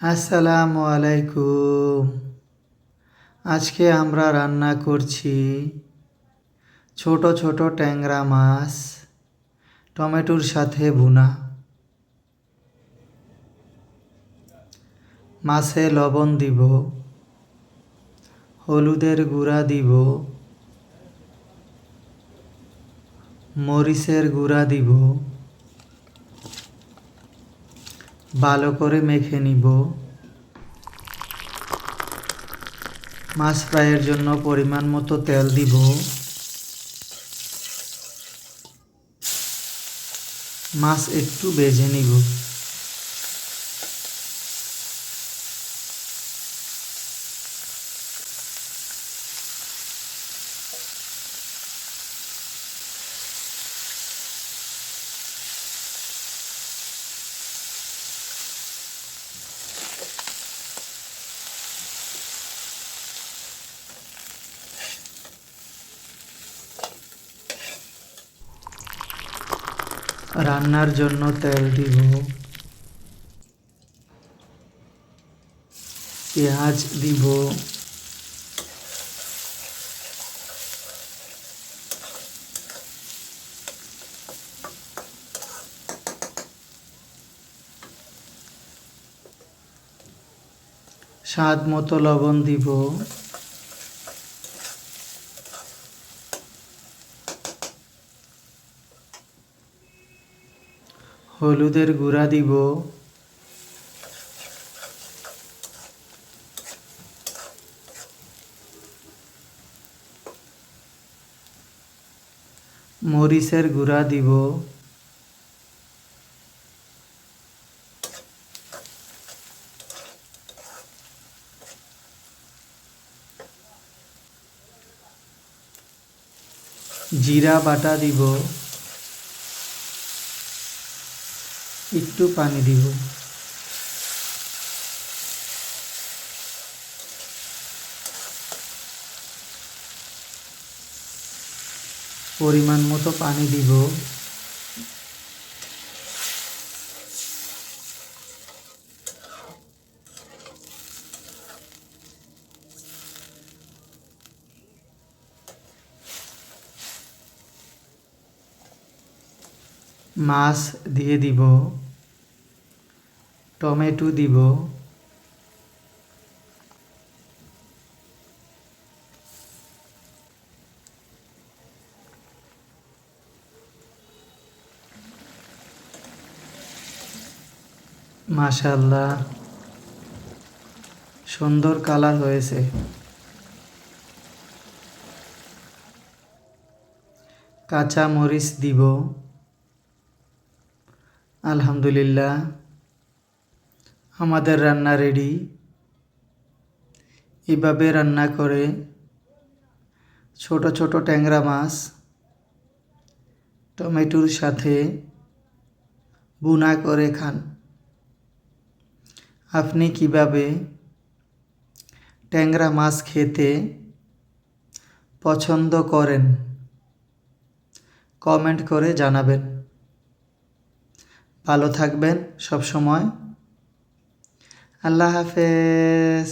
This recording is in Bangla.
আসসালামু আলাইকুম। আজকে আমরা রান্না করছি ছোট ছোট ট্যাংরা মাছ, টমেটোর সাথে ভুনা। মাছে লবণ দিব, হলুদের গুঁড়া দিব, মরিচের গুঁড়া দিব। ভালো করে মেখে নিব। মাছ ফ্রাইয়ের জন্য পরিমাণ মতো তেল দিব। মাছ একটু বেজে নিব। রান্নার জন্য তেল দিব। পেঁয়াজ দিব। স্বাদ মতো লবণ দিব। হলুদের গুঁড়া দিব। মরিচের গুঁড়া দিব। জিরা বাটা দিব। একটু পানি দিব। পরিমাণ মতো পানি দিব। মাছ দিয়ে দিব টমেটো দিব মাশাল্লাহ সুন্দর কালার হয়েছে। কাঁচা মরিচ দিব। আলহামদুলিল্লাহ, আমাদের রান্না রেডি এভাবে রান্না করে ছোট ছোট ট্যাংরা মাছ, টমেটোর সাথে বুনা করে খান। আপনি কীভাবে ট্যাংরা মাছ খেতে পছন্দ করেন, কমেন্ট করে জানাবেন। ভালো থাকবেন সব সময় আল্লাহ হাফেজ।